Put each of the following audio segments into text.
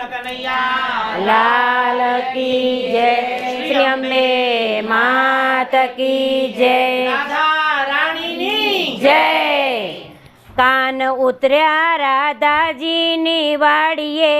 કનૈયા. લાલ કી જય શ્રી અંબે માત કી જય. રાધા રાણીની. જય. કાન ઉતર્યા રાધાજીની વાડીએ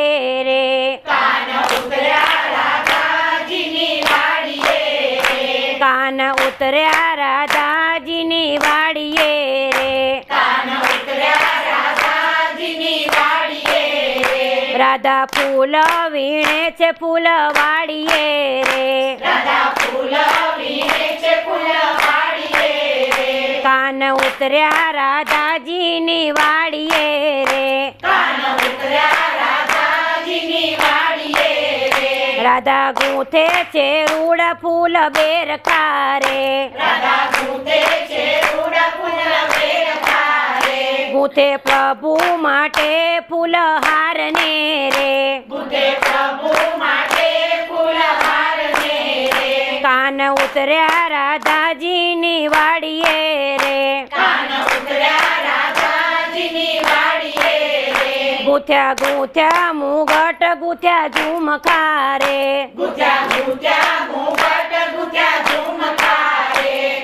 રે. કાન ઉતર્યા રાધાજીની વાડીએ કાન ઉતર્યા રાધાજીની વાડીએ રે કાન ઉતર્યા રાધાજીની વાડીએ રાધા ફૂલ વીણે છે ફૂલ વાળીએ રે. રાધા ફૂલ વીણે છે ફૂલ વાડીએ કાન ઉતર્યા રાધાજીની વાળીએ રે. કાન ઉતર્યા રાધાજીની રે. રાધા ગૂંથે છે રૂડ ફૂલ બેરખા રે. રાધા ગૂંથે છે રૂડ ફૂલ ગૂંથે પ્રભુ માટે ફૂલ હાર ને રે. બુદ્ધે પ્રભુ માટે ફૂલ હારને રે. કાન ઉતર્યા રાધાજીની વાડીએ રે. કાન ઉતર્યા રાધાજીની વાડીએ રે. ગુથ્યા ગુથ્યા મુગટ ગુથ્યા ઝુમખા રે. ગુથ્યા ગુજ્યા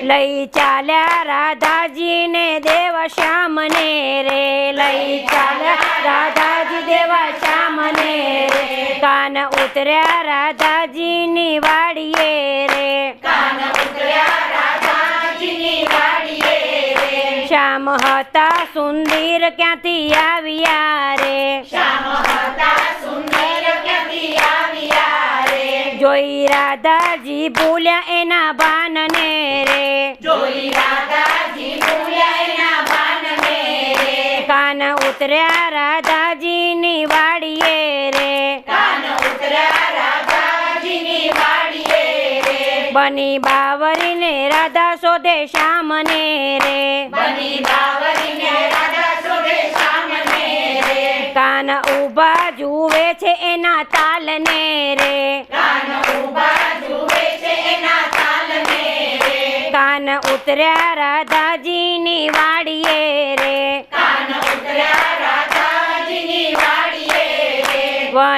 લઈ ચાલ્યા રાધાજીને દેવ શ્યામને રે. લઈ ચાલ્યા રાધાજી દેવા શ્યામને રે. કાન ઉતર્યા રાધાજીની વાડીએ રે. કાન ઉતર્યા રાધાજીની વાડીએ રે. શ્યામ હતા સુંદર ક્યાંથી આવ્યા રે? શ્યામ હતા સુંદર ક્યાંથી આવ્યા રે? જોઈ રાધાજી ભૂલ્યા એના બાનને રે જોઈ રાધાજી ભૂલ્યા એના બાનને રે કાન ઉતર્યા રાધાજીની વાડીએ રે. કાન ઉતર્યા રાધાજીની વાડીએ રે. બની બાવરીને રાધા શોધે શ્યામને રે. બની બાવરીને રાધા શોધે સામને રે. કાન ઊભા જુએ છે એના તાલને રે. કાન ઊભા જુએ છે એના તાલને રે. કાન ઉતર્યા રાધાજીની વાડીએ રે કાન ઉતર્યા રાધાજીની વાડીએ રે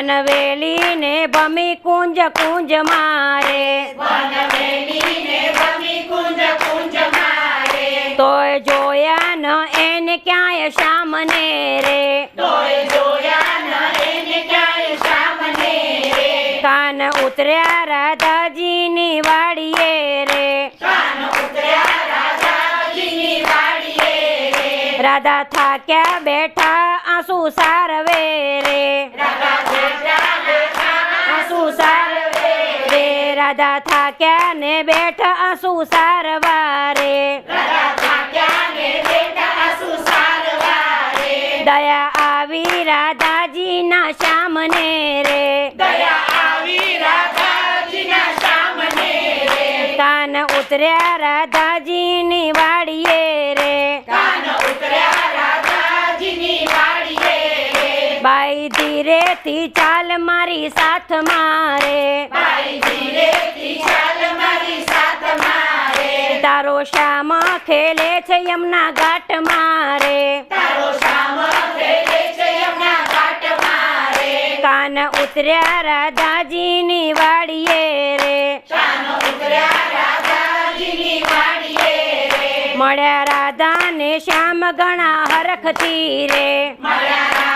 વનવેલીને ભમી કુંજ કુંજ મારે. વનવેલીને ભમી કુંજ કુંજ મારે. તોય જોયા ન એને ક્યાંય શ્યામને રે તોય જોયા ન એને ક્યાંય સામને રે કાન ઉતર્યા રાધાજીની વાડીએ રે. કાન ઉતર્યા રાધાજીની વાડીએ રે. રાધા થાક્યા બેઠા આંસુ સારવે રાધા થાક્યા ને બેઠા આંસુ સારવા રે. રાધા થાક્યા ને બેઠા આંસુ સારવા રે દયા આવી રાધાજીના ના રાધાજીના સામને રે. કાન ઉતર્યા રાધાજીની વાડીએ રે કાન ઉતર્યા રાધાજીની વાડીએ બાઈ ધીરેથી ચાલ મારી સાથ મારે. ભાઈ ધીરેથી ચાલ મારી સાથ મારે. તારો શ્યામ ખેલે છે યમના ઘાટ મારે. તારો શામ ફેરે છે યમુના ઘાટ મારે. કાન ઉતર્યા રાધાજીની વાડીએ રે. કાન ઉતર્યા રાધાજીની વાડીએ રે. મળ્યા રાધાને શ્યામ ઘણા હરખથી રે. મળ્યા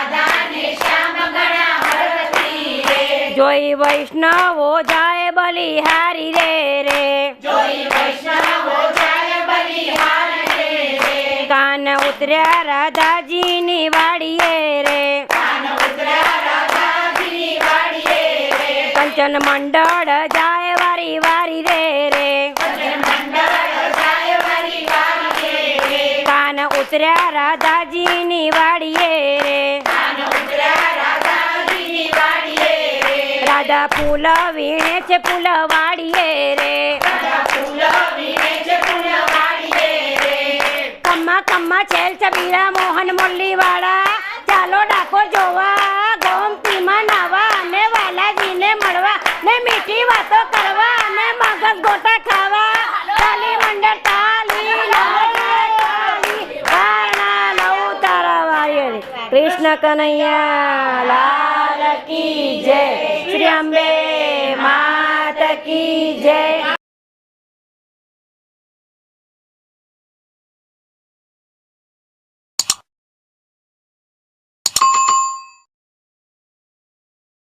રે. જોઈ વૈષ્ણવો જાય બલિહારી રે રે. જોઈ વૈષ્ણવો જાય બલિહારી રે કાન ઉતર્યા રાધાજીની વાડીએ રે. કાન ઉતર્યા રાધાજીની વાડીએ રે. કંચન મંડળ જાય વારી વારી રે રે. કંચન મંડળ જાય બલિહારને રે. કાન ઉતર્યા રાધાજીની વાડીએ રે કાન ઉતર્યા રાધાજીની વાડીએ રે રાધા ફૂલ વીણે છે ફૂલ વાળીએ રે. કમ્મા કમ્મા છેલ છબીરા મોહન મુરલી વાળા ચાલો ડાકો જોવા ગોમતીમાં નાવા અને વાલાજીને મળવા ને મીઠી વાતો કરવા અને મગજ ગોટા ખાવા. તાલી મંડળ તાલી. કૃષ્ણ કનૈયા કી જય. શ્રી અંબે માત કી જય.